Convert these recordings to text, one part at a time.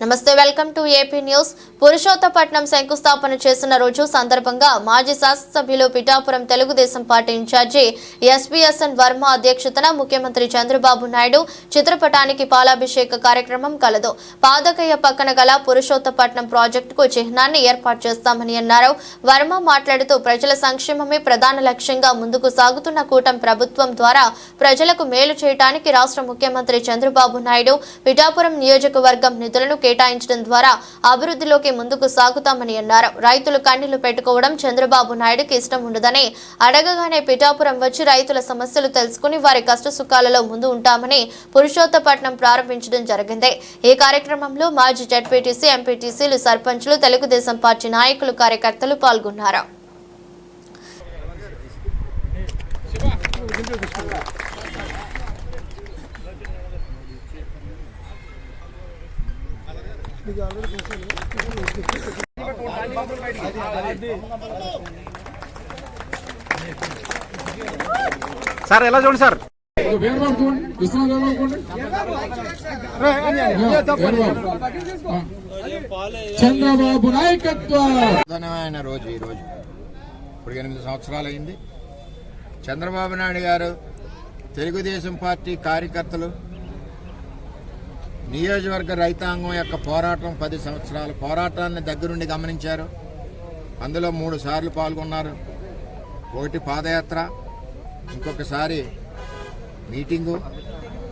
నమస్తే welcome to AP news. Purushottapatnam శంకుస్థాపన చేసిన రోజు సందర్భంగా మాజీ శాసనసభ్యులు Pithapuram Telugu Desam party incharge SBSN Varma అధ్యక్షతన ముఖ్యమంత్రి చంద్రబాబు నాయుడు చిత్రపటానికి పాలాభిషేక కార్యక్రమం కలదు. పాదకయ్య పక్కన గల పురుషోత్తపట్నం ప్రాజెక్టుకు చిహ్నాన్ని ఏర్పాటు చేస్తామని అన్నారు. వర్మ మాట్లాడుతూ ప్రజల సంక్షేమమే ప్రధాన లక్ష్యంగా ముందుకు సాగుతున్న కూటమి ప్రభుత్వం ద్వారా ప్రజలకు మేలు చేయడానికి రాష్ట్ర ముఖ్యమంత్రి చంద్రబాబు నాయుడు పిఠాపురం నియోజకవర్గం నిధులను కేటాయించడం ద్వారా అభివృద్ధిలోకి ముందుకు సాగుతామని అన్నారు. రైతులు కన్నీళ్ళు పెట్టుకోవడం చంద్రబాబు నాయుడుకి ఇష్టం ఉండదని అడగగానే పిఠాపురం వచ్చి రైతుల సమస్యలు తెలుసుకుని వారి కష్టసుఖాలలో ముందు ఉంటామని పురుషోత్తపట్నం ప్రారంభించడం జరిగింది. ఈ కార్యక్రమంలో మాజీ జడ్పీటీసీ ఎంపీటీసీలు సర్పంచ్లు తెలుగుదేశం పార్టీ నాయకులు కార్యకర్తలు పాల్గొన్నారు. సార్ ఎలా చూడండి సార్? చంద్రబాబు నాయకత్వం. ప్రధానమైన రోజు ఈ రోజు. ఇప్పుడు ఎనిమిది సంవత్సరాలు అయింది. చంద్రబాబు నాయుడు గారు తెలుగుదేశం పార్టీ కార్యకర్తలు నియోజకవర్గ రైతాంగం యొక్క పోరాటం పది సంవత్సరాల పోరాటాన్ని దగ్గరుండి గమనించారు. అందులో మూడు సార్లు పాల్గొన్నారు. ఒకటి పాదయాత్ర ఇంకొకసారి మీటింగు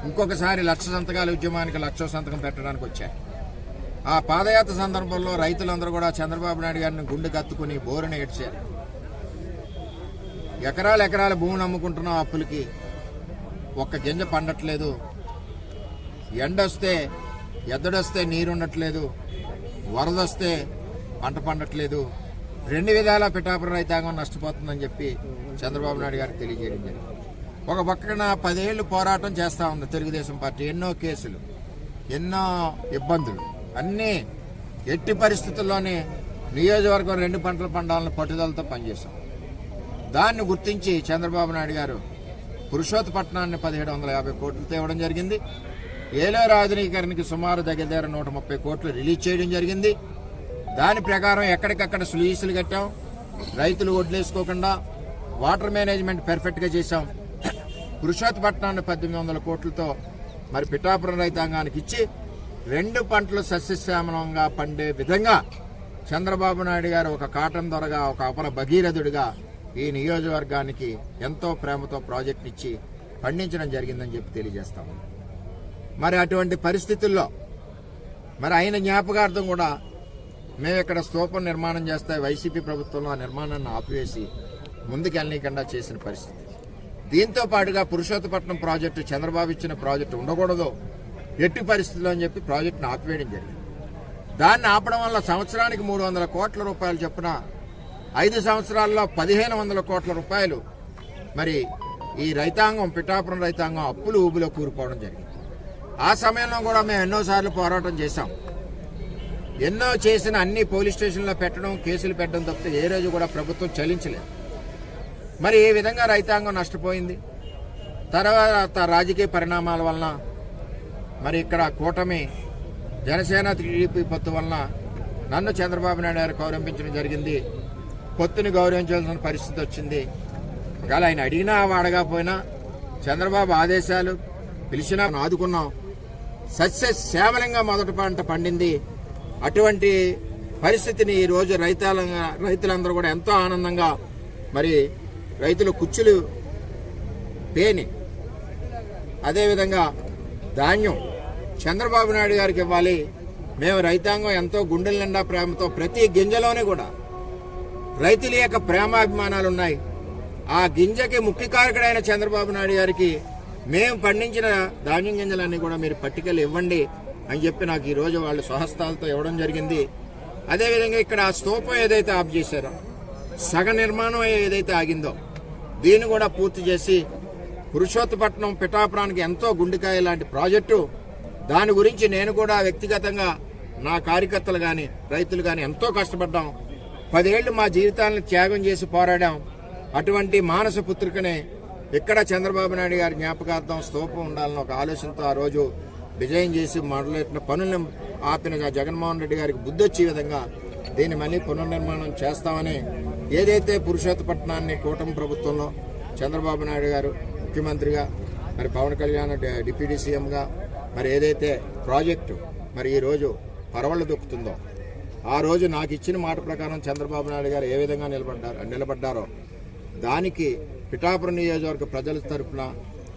ఇంకొకసారి లక్ష సంతకాల ఉద్యమానికి లక్ష సంతకం పెట్టడానికి వచ్చారు. ఆ పాదయాత్ర సందర్భంలో రైతులందరూ కూడా చంద్రబాబు నాయుడు గారిని గుండె కత్తుకుని బోరుని ఏడ్చారు. ఎకరాల ఎకరాల భూమిని అమ్ముకుంటున్నాం అప్పులకి ఒక్క గింజ పండట్లేదు. ఎండొస్తే ఎద్దడొస్తే నీరుండట్లేదు వరదొస్తే పంట పండట్లేదు. రెండు విధాల పిఠాపుర రైతాంగం నష్టపోతుందని చెప్పి చంద్రబాబు నాయుడు గారికి తెలియజేయడం జరిగింది. ఒక పక్కన పదేళ్ళు పోరాటం చేస్తూ ఉంది తెలుగుదేశం పార్టీ. ఎన్నో కేసులు ఎన్నో ఇబ్బందులు. అన్నీ ఎట్టి పరిస్థితుల్లోనే నియోజకవర్గం రెండు పంటలు పండాలని పట్టుదలతో పనిచేశాం. దాన్ని గుర్తించి చంద్రబాబు నాయుడు గారు పురుషోత్తపట్నాన్ని పదిహేడు వందల యాభై కోట్లు తేవడం జరిగింది. ఏలూరు ఆధునీకరణకి సుమారు దగ్గర దగ్గర నూట ముప్పై కోట్లు రిలీజ్ చేయడం జరిగింది. దాని ప్రకారం ఎక్కడికక్కడ స్లూయిసులు కట్టాం. రైతులు వడ్లేసుకోకుండా వాటర్ మేనేజ్మెంట్ పెర్ఫెక్ట్గా చేశాం. పురుషోత్పట్నాన్ని పద్దెనిమిది వందల కోట్లతో మరి పిఠాపురం రైతాంగానికి ఇచ్చి రెండు పంటలు సస్యశ్యామలంగా పండే విధంగా చంద్రబాబు నాయుడు గారు ఒక కాటన్ దొరగా ఒక అపర భగీరథుడిగా ఈ నియోజకవర్గానికి ఎంతో ప్రేమతో ప్రాజెక్ట్ ఇచ్చి పండించడం జరిగిందని చెప్పి తెలియజేస్తాము మరి అటువంటి పరిస్థితుల్లో మరి ఆయన జ్ఞాపకార్థం కూడా మేము ఇక్కడ స్తూపం నిర్మాణం చేస్తే వైసీపీ ప్రభుత్వంలో ఆ నిర్మాణాన్ని ఆపివేసి ముందుకెళ్ళనీకుండా చేసిన పరిస్థితి. దీంతో పాటుగా పురుషోత్తపట్నం ప్రాజెక్టు చంద్రబాబు ఇచ్చిన ప్రాజెక్టు ఉండకూడదు. ఎట్టి పరిస్థితుల్లో అని చెప్పి ప్రాజెక్టును ఆపివేయడం జరిగింది. దాన్ని ఆపడం వల్ల సంవత్సరానికి మూడు వందల కోట్ల రూపాయలు చొప్పున ఐదు సంవత్సరాల్లో పదిహేను వందల కోట్ల రూపాయలు మరి ఈ రైతాంగం పిఠాపురం రైతాంగం అప్పులు ఊబిలో కూరుకోవడం జరిగింది. ఆ సమయంలో కూడా మేము ఎన్నోసార్లు పోరాటం చేశాం. ఎన్నో చేసిన అన్ని పోలీస్ స్టేషన్లో పెట్టడం కేసులు పెట్టడం తప్పితే ఏ రోజు కూడా ప్రభుత్వం చలించలేదు. మరి ఏ విధంగా రైతాంగం నష్టపోయింది? తర్వాత రాజకీయ పరిణామాల వలన మరి ఇక్కడ కూటమి జనసేన టీడీపీ పొత్తు వలన నన్ను చంద్రబాబు నాయుడు గారు గౌరవించడం జరిగింది. పొత్తుని గౌరవించాల్సిన పరిస్థితి వచ్చింది. ఒకవేళ ఆయన అడిగినా అడగకపోయినా చంద్రబాబు ఆదేశాలు పిలిచినా ఆదుకున్నాం. సస్య శ్యామలంగా మొదటి పంట పండింది. అటువంటి పరిస్థితిని ఈరోజు రోజు రైతులందరూ కూడా ఎంతో ఆనందంగా మరి రైతులు కుచ్చులు పేని అదేవిధంగా ధాన్యం చంద్రబాబు నాయుడు గారికి ఇవ్వాలి. మేము రైతాంగం ఎంతో గుండెల నిండా ప్రేమతో ప్రతి గింజలోనే కూడా రైతుల యొక్క ప్రేమాభిమానాలు ఉన్నాయి ఆ గింజకి ముఖ్య కారకుడైన చంద్రబాబు నాయుడు గారికి మేము పండించిన ధాన్యం గింజలన్నీ కూడా మీరు పట్టికలు ఇవ్వండి అని చెప్పి నాకు ఈరోజు వాళ్ళు స్వహస్తాలతో ఇవ్వడం జరిగింది. అదేవిధంగా ఇక్కడ ఆ స్తూపం ఏదైతే ఆఫ్ చేశారో సగ నిర్మాణం ఏదైతే ఆగిందో దీన్ని కూడా పూర్తి చేసి పురుషోత్తపట్నం పిఠాపురానికి ఎంతో గుండెకాయ లాంటి ప్రాజెక్టు. దాని గురించి నేను కూడా వ్యక్తిగతంగా నా కార్యకర్తలు కానీ రైతులు కానీ ఎంతో కష్టపడ్డాం. పదేళ్ళు మా జీవితాలను త్యాగం చేసి పోరాడాం. అటువంటి మానస పుత్రికనే ఇక్కడ చంద్రబాబు నాయుడు గారి జ్ఞాపకార్థం స్తూపం ఉండాలని ఒక ఆలోచనతో ఆ రోజు డిజైన్ చేసి మొదలెట్టిన పనులను ఆపిన జగన్మోహన్ రెడ్డి గారికి బుద్ధి వచ్చే విధంగా దీన్ని మళ్ళీ పునర్నిర్మాణం చేస్తామని ఏదైతే పురుషోత్తపట్నాన్ని కూటమి ప్రభుత్వంలో చంద్రబాబు నాయుడు గారు ముఖ్యమంత్రిగా మరి పవన్ కళ్యాణ్ డిప్యూటీ సీఎంగా మరి ఏదైతే ప్రాజెక్టు మరి ఈరోజు పరవళ్ళు దొక్కుతుందో ఆ రోజు నాకు ఇచ్చిన మాట ప్రకారం చంద్రబాబు నాయుడు గారు ఏ విధంగా నిలబడ్డారు నిలబడ్డారో దానికి పిఠాపురం నియోజకవర్గ ప్రజల తరపున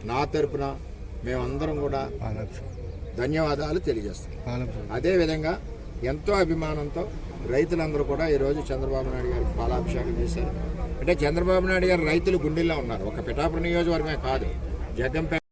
నా తరపున మేమందరం కూడా ధన్యవాదాలు తెలియజేస్తాం అదేవిధంగా ఎంతో అభిమానంతో రైతులందరూ కూడా ఈరోజు చంద్రబాబు నాయుడు గారికి పాలాభిషేకం చేశారు. అంటే చంద్రబాబు నాయుడు గారు రైతులు గుండెల్లో ఉన్నారు. ఒక పిఠాపురం నియోజకవర్గమే కాదు. జగంపేట